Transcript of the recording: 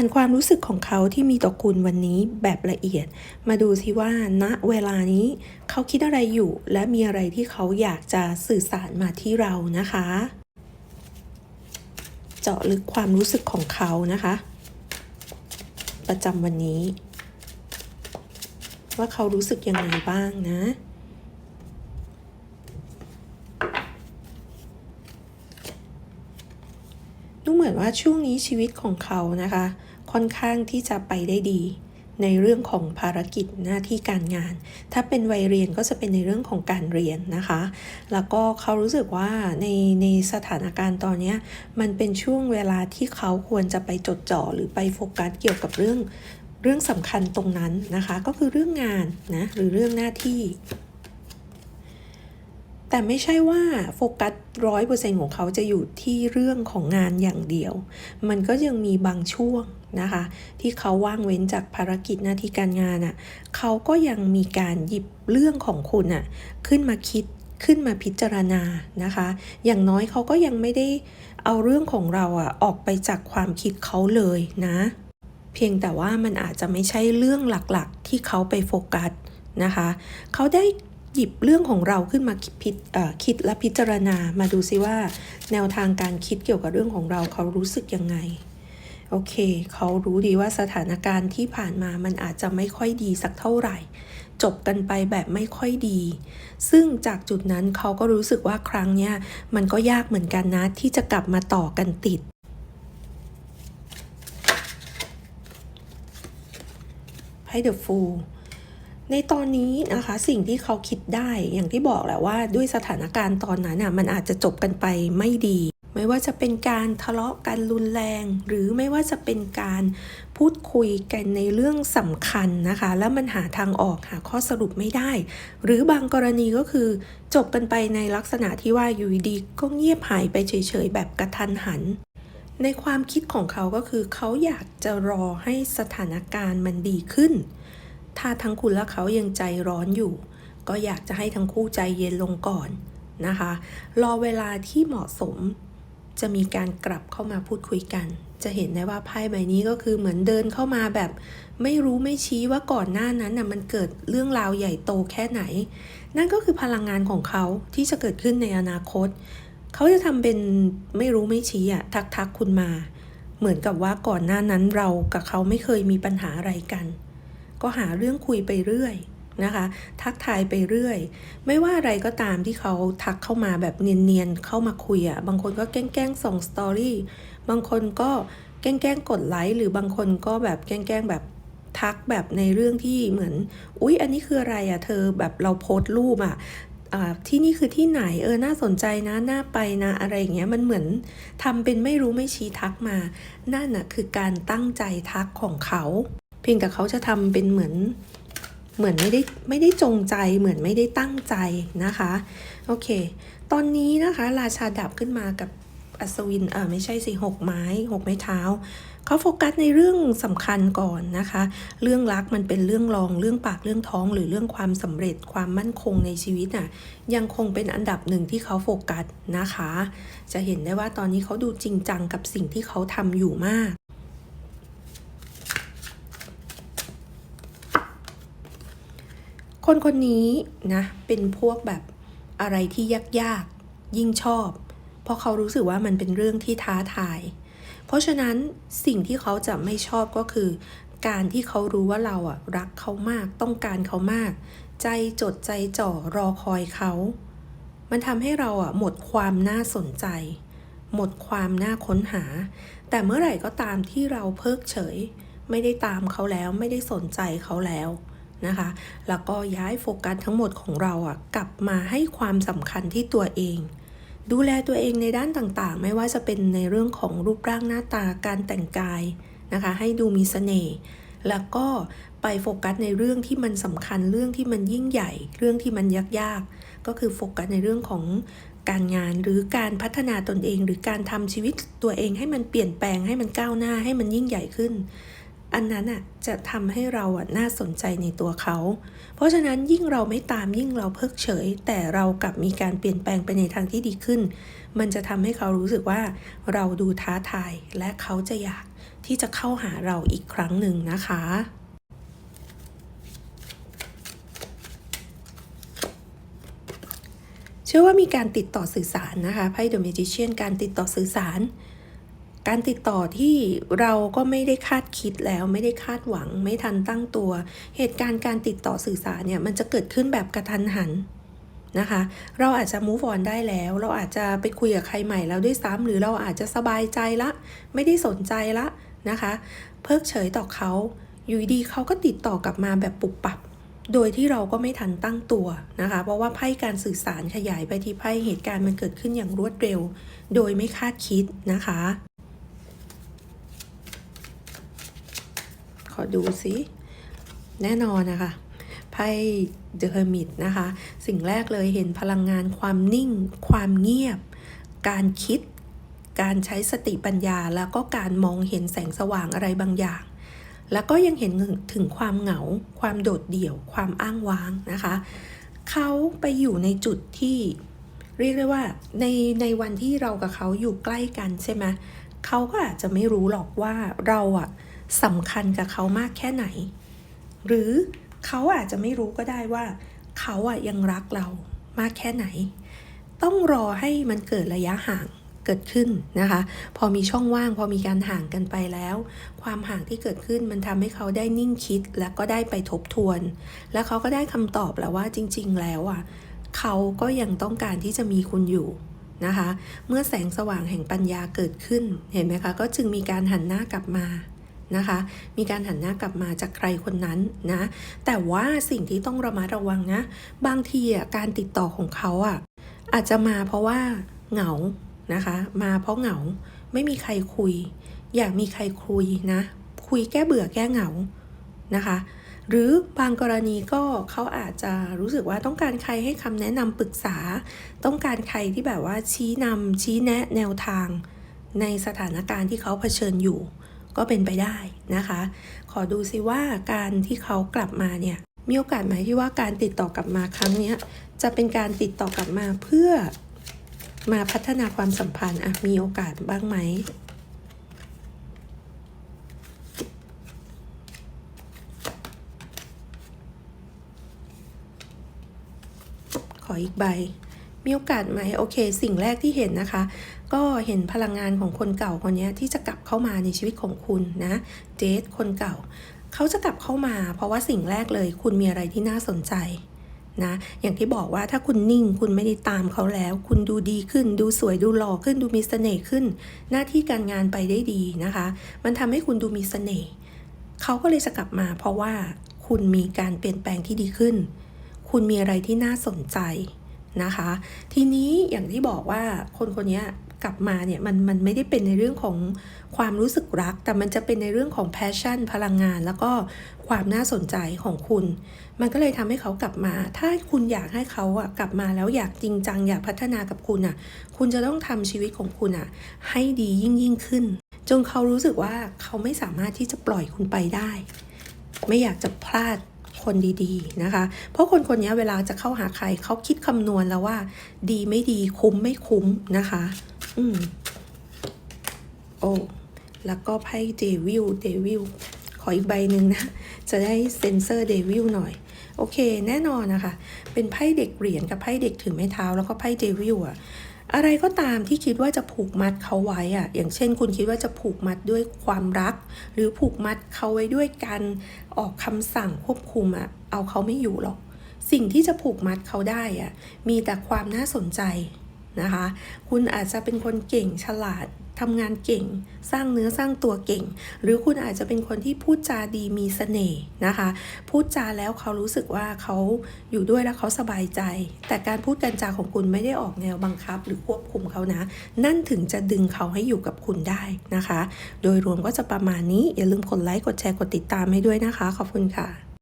านความรู้สึกของเขาที่มีต่อคุณวันนี้แบบละเอียด มาดูสิว่าณเวลานี้เขาคิดอะไรอยู่ และมีอะไรที่เขาอยากจะสื่อสารมาที่เรานะคะ เจาะลึกความรู้สึกของเขานะคะ ประจำวันนี้ ว่าเขารู้สึกยังไงบ้างนะดูเหมือนว่าช่วงนี้ชีวิตของเขานะคะ ค่อนข้างที่จะไปได้ดี ในเรื่องของภารกิจหน้าที่การงาน ถ้าเป็นวัยเรียนก็จะเป็นในเรื่องของการเรียนนะคะ แล้วก็เขารู้สึกว่าในในสถานการณ์ตอนนี้มันเป็นช่วงเวลาที่เขาควรจะไปจดจ่อหรือไปโฟกัสเกี่ยวกับเรื่องเรื่องสำคัญตรงนั้นนะคะ ก็คือเรื่องงานนะหรือเรื่องหน้าที่ แต่ไม่ใช่ว่าโฟกัสร้อยเปอร์เซ็นของเขาจะอยู่ที่เรื่องของงานอย่างเดียว มันก็ยังมีบางช่วงนะคะ ที่เขาว่างเว้นจากภารกิจหน้าที่การงานอะ่ะเขาก็ยังมีการหยิบเรื่องของคุณอะ่ะขึ้นมาคิดขึ้นมาพิจารณานะคะ อย่างน้อยเขาก็ยังไม่ได้เอาเรื่องของเราอะ่ะออกไปจากความคิดเขาเลยนะ เพียงแต่ว่ามันอาจจะไม่ใช่เรื่องหลักๆ ที่เขาไปโฟกัสนะคะ เขาได้ หยิบเรื่องของเราขึ้นมาคิดคิดและพิจารณามาดูซิว่า แนวทางการคิดเกี่ยวกับเรื่องของเราเขารู้สึกยังไงโอเค เขารู้ดีว่าสถานการณ์ที่ผ่านมามันอาจจะไม่ค่อยดีสักเท่าไหร่ จบกันไปแบบไม่ค่อยดี ซึ่งจากจุดนั้นเขาก็รู้สึกว่าครั้งเนี้ยมันก็ยากเหมือนกันนะ ที่จะกลับมาต่อกันติด ให้ The Fool ในตอนนี้นะคะสิ่งที่เขาคิดได้อย่างที่บอกแหละว่าด้วยสถานการณ์ตอนนั้นอะมันอาจจะจบกันไปไม่ดี ไม่ว่าจะเป็นการทะเลาะกันรุนแรง หรือไม่ว่าจะเป็นการพูดคุยกันในเรื่องสำคัญนะคะ แล้วมันหาทางออกหาข้อสรุปไม่ได้ หรือบางกรณีก็คือจบกันไปในลักษณะที่ว่าอยู่ดีก็เงียบหายไปเฉยๆแบบกระทันหันในความคิดของเขาก็คือเขาอยากจะรอให้สถานการณ์มันดีขึ้น ถ้าทั้งคุณและเขายังใจร้อนอยู่ ก็อยากจะให้ทั้งคู่ใจเย็นลงก่อนนะคะ รอเวลาที่เหมาะสม จะมีการกลับเข้ามาพูดคุยกัน จะเห็นได้ว่าไพ่ใบนี้ก็คือเหมือนเดินเข้ามาแบบ ไม่รู้ไม่ชี้ว่าก่อนหน้านั้นน่ะมันเกิดเรื่องราวใหญ่โตแค่ไหน นั่นก็คือพลังงานของเขาที่จะเกิดขึ้นในอนาคต เขาจะทำเป็นไม่รู้ไม่ชี้อะทักทักคุณมา เหมือนกับว่าก่อนหน้านั้นเรากับเขาไม่เคยมีปัญหาอะไรกัน ก็หาเรื่องคุยไปเรื่อยนะคะ ทักทายไปเรื่อย ไม่ว่าอะไรก็ตามที่เขาทักเข้ามาแบบเนียนๆเข้ามาคุยอะ่ะบางคนก็แกล้งๆส่งสตอรี่บางคนก็แกล้งๆกดไลค์หรือบางคนก็แบบแกล้งๆแบบทักแบบในเรื่องที่เหมือน อุ๊ย อันนี้คืออะไรอะ่ะเธอแบบเราโพสต์รูปอะ่ะที่นี่คือที่ไหนเออน่าสนใจนะน่าไปนะอะไรอย่างเงี้ยมันเหมือนทำเป็นไม่รู้ไม่ชี้ทักมา นั่นน่ะคือการตั้งใจทักของเขา เพียงแต่เขาจะทำเป็นเหมือนเหมือนไม่ได้ไม่ได้จงใจเหมือนไม่ได้ตั้งใจนะคะโอเค ตอนนี้นะคะราชาดับขึ้นมากับอัศวินเออไม่ใช่สิหกไม้หกไม้เท้าเขาโฟกัสในเรื่องสำคัญก่อนนะคะ เรื่องรักมันเป็นเรื่องรองเรื่องปากเรื่องท้อง หรือเรื่องความสำเร็จความมั่นคงในชีวิตอะยังคงเป็นอันดับหนึ่งที่เขาโฟกัสนะคะ จะเห็นได้ว่าตอนนี้เขาดูจริงจังกับสิ่งที่เขาทำอยู่มาก คนคนนี้นะเป็นพวกแบบอะไรที่ยากๆยิ่งชอบ เพราะเขารู้สึกว่ามันเป็นเรื่องที่ท้าทาย เพราะฉะนั้นสิ่งที่เขาจะไม่ชอบก็คือ การที่เขารู้ว่าเราอะรักเขามากต้องการเขามาก ใจจดใจจ่อรอคอยเขา มันทำให้เราอะหมดความน่าสนใจ หมดความน่าค้นหา แต่เมื่อไหร่ก็ตามที่เราเพิกเฉย ไม่ได้ตามเขาแล้วไม่ได้สนใจเขาแล้ว นะคะ แล้วก็ย้ายโฟกัสทั้งหมดของเราอะกลับมาให้ความสำคัญที่ตัวเอง ดูแลตัวเองในด้านต่างๆ ไม่ว่าจะเป็นในเรื่องของรูปร่างหน้าตาการแต่งกายนะคะ ให้ดูมีเสน่ห์แล้วก็ไปโฟกัสในเรื่องที่มันสำคัญเรื่องที่มันยิ่งใหญ่ เรื่องที่มันยากๆ ก็คือโฟกัสในเรื่องของการงานหรือการพัฒนาตนเอง หรือการทำชีวิตตัวเองให้มันเปลี่ยนแปลงให้มันก้าวหน้าให้มันยิ่งใหญ่ขึ้น อันนั้นอะจะทำให้เราอะน่าสนใจในตัวเขา เพราะฉะนั้นยิ่งเราไม่ตามยิ่งเราเพิกเฉย แต่เรากลับมีการเปลี่ยนแปลงไปในทางที่ดีขึ้น มันจะทำให้เขารู้สึกว่าเราดูท้าทายและเขาจะอยากที่จะเข้าหาเราอีกครั้งหนึ่งนะคะเชื่อว่ามีการติดต่อสื่อสารนะคะไพ่ The Magician การติดต่อสื่อสาร การติดต่อที่เราก็ไม่ได้คาดคิดแล้วไม่ได้คาดหวัง ไม่ทันตั้งตัว เหตุการณ์การติดต่อสื่อสารเนี่ยมันจะเกิดขึ้นแบบกระทันหันนะคะ เราอาจจะ move on ได้แล้ว เราอาจจะไปคุยกับใครใหม่แล้วด้วยซ้ำหรือเราอาจจะสบายใจละ ไม่ได้สนใจละนะคะ เพิกเฉยต่อเขาอยู่ดีเขาก็ติดต่อกลับมาแบบปุบปับ โดยที่เราก็ไม่ทันตั้งตัวนะคะ เพราะว่าไพ่การสื่อสารขยายไปที่ไพ่เหตุการณ์มันเกิดขึ้นอย่างรวดเร็ว โดยไม่คาดคิดนะคะ อดูสิแน่นอนนะคะไพ่เดอะเฮอร์มิตนะคะ สิ่งแรกเลยเห็นพลังงานความนิ่ง ความเงียบ การคิด การใช้สติปัญญา แล้วก็การมองเห็นแสงสว่างอะไรบางอย่าง แล้วก็ยังเห็นถึงความเหงา ความโดดเดี่ยว ความอ้างว้างนะคะ เขาไปอยู่ในจุดที่เรียกได้ว่าในในวันที่เรากับเขาอยู่ใกล้กันใช่ไหมเขาก็อาจจะไม่รู้หรอกว่าเราอะ สำคัญกับเขามากแค่ไหน หรือเขาอาจจะไม่รู้ก็ได้ว่า เขาอะยังรักเรามากแค่ไหน ต้องรอให้มันเกิดระยะห่างเกิดขึ้นนะคะ พอมีช่องว่าง พอมีการห่างกันไปแล้ว ความห่างที่เกิดขึ้นมันทำให้เขาได้นิ่งคิดและก็ได้ไปทบทวน แล้วเขาก็ได้คำตอบแล้วว่าจริง ๆ แล้วอะเขาก็ยังต้องการที่จะมีคุณอยู่นะคะ เมื่อแสงสว่างแห่งปัญญาเกิดขึ้น เห็นไหมคะ ก็จึงมีการหันหน้ากลับมา นะคะ มีการหันหน้ากลับมาจากใครคนนั้นนะ แต่ว่าสิ่งที่ต้องระมัดระวังนะ บางทีอะการติดต่อของเขาอะอาจจะมาเพราะว่าเหงานะคะ มาเพราะเหงาไม่มีใครคุย อยากมีใครคุยนะ คุยแก้เบื่อแก้เหงานะคะหรือบางกรณีก็เขาอาจจะรู้สึกว่าต้องการใครให้คำแนะนำปรึกษา ต้องการใครที่แบบว่าชี้นำชี้แนะแนวทาง ในสถานการณ์ที่เขาเผชิญอยู่ ก็เป็นไปได้นะคะ ขอดูซิว่าการที่เขากลับมาเนี่ยมีโอกาสไหมที่ว่าการติดต่อกลับมาครั้งนี้จะเป็นการติดต่อกลับมาเพื่อมาพัฒนาความสัมพันธ์มีโอกาสบ้างไหมขออีกใบ มีโอกาสไหม โอเค สิ่งแรกที่เห็นนะคะ ก็เห็นพลังงานของคนเก่าคนนี้ที่จะกลับเข้ามาในชีวิตของคุณนะเดทคนเก่า เขาจะกลับเข้ามาเพราะว่าสิ่งแรกเลย คุณมีอะไรที่น่าสนใจนะอย่างที่บอกว่าถ้าคุณนิ่งคุณไม่ได้ตามเขาแล้ว คุณดูดีขึ้น ดูสวยดูหล่อขึ้น ดูมีเสน่ห์ขึ้น หน้าที่การงานไปได้ดีนะคะ มันทำให้คุณดูมีเสน่ห์เขาก็เลยจะกลับมา เพราะว่าคุณมีการเปลี่ยนแปลงที่ดีขึ้น คุณมีอะไรที่น่าสนใจนะคะ ทีนี้อย่างที่บอกว่าคนคนนี้ กลับมาเนี่ยมันมันไม่ได้เป็นในเรื่องของความรู้สึกรัก แต่มันจะเป็นในเรื่องของ passion พลังงาน แล้วก็ความน่าสนใจของคุณ มันก็เลยทำให้เขากลับมา ถ้าคุณอยากให้เขาอะกลับมาแล้วอยากจริงจังอยากพัฒนากับคุณอะคุณจะต้องทำชีวิตของคุณอะให้ดียิ่งยิ่งขึ้น จนเขารู้สึกว่าเขาไม่สามารถที่จะปล่อยคุณไปได้ ไม่อยากจะพลาดคนดีๆนะคะ เพราะคนคนนี้เวลาจะเข้าหาใครเขาคิดคำนวณแล้วว่า ดีไม่ดีคุ้มไม่คุ้มนะคะ อืม โอ้แล้วก็ไพ่เดวิลเดวิลขออีกใบหนึ่งนะ จะได้เซนเซอร์เดวิลหน่อย โอเค แน่นอนนะคะ เป็นไพ่เด็กเหรียญกับไพ่เด็กถือไม้เท้า แล้วก็ไพ่เดวิลอะอะไรก็ตามที่คิดว่าจะผูกมัดเขาไว้อะอย่างเช่น คุณคิดว่าจะผูกมัดด้วยความรัก หรือผูกมัดเขาไว้ด้วยการออกคำสั่งควบคุมอะเอาเขาไม่อยู่หรอก สิ่งที่จะผูกมัดเขาได้อะมีแต่ความน่าสนใจ นะคะ คุณอาจจะเป็นคนเก่งฉลาดทำงานเก่ง สร้างเนื้อสร้างตัวเก่ง หรือคุณอาจจะเป็นคนที่พูดจาดีมีเสน่ห์นะคะ พูดจาแล้วเขารู้สึกว่าเขาอยู่ด้วยแล้วเขาสบายใจ แต่การพูดกันจาของคุณไม่ได้ออกแนวบังคับ หรือควบคุมเขานะ นั่นถึงจะดึงเขาให้อยู่กับคุณได้นะคะ โดยรวมก็จะประมาณนี้อย่าลืมกดไลค์กดแชร์กดติดตามให้ด้วยนะคะ ขอบคุณค่ะ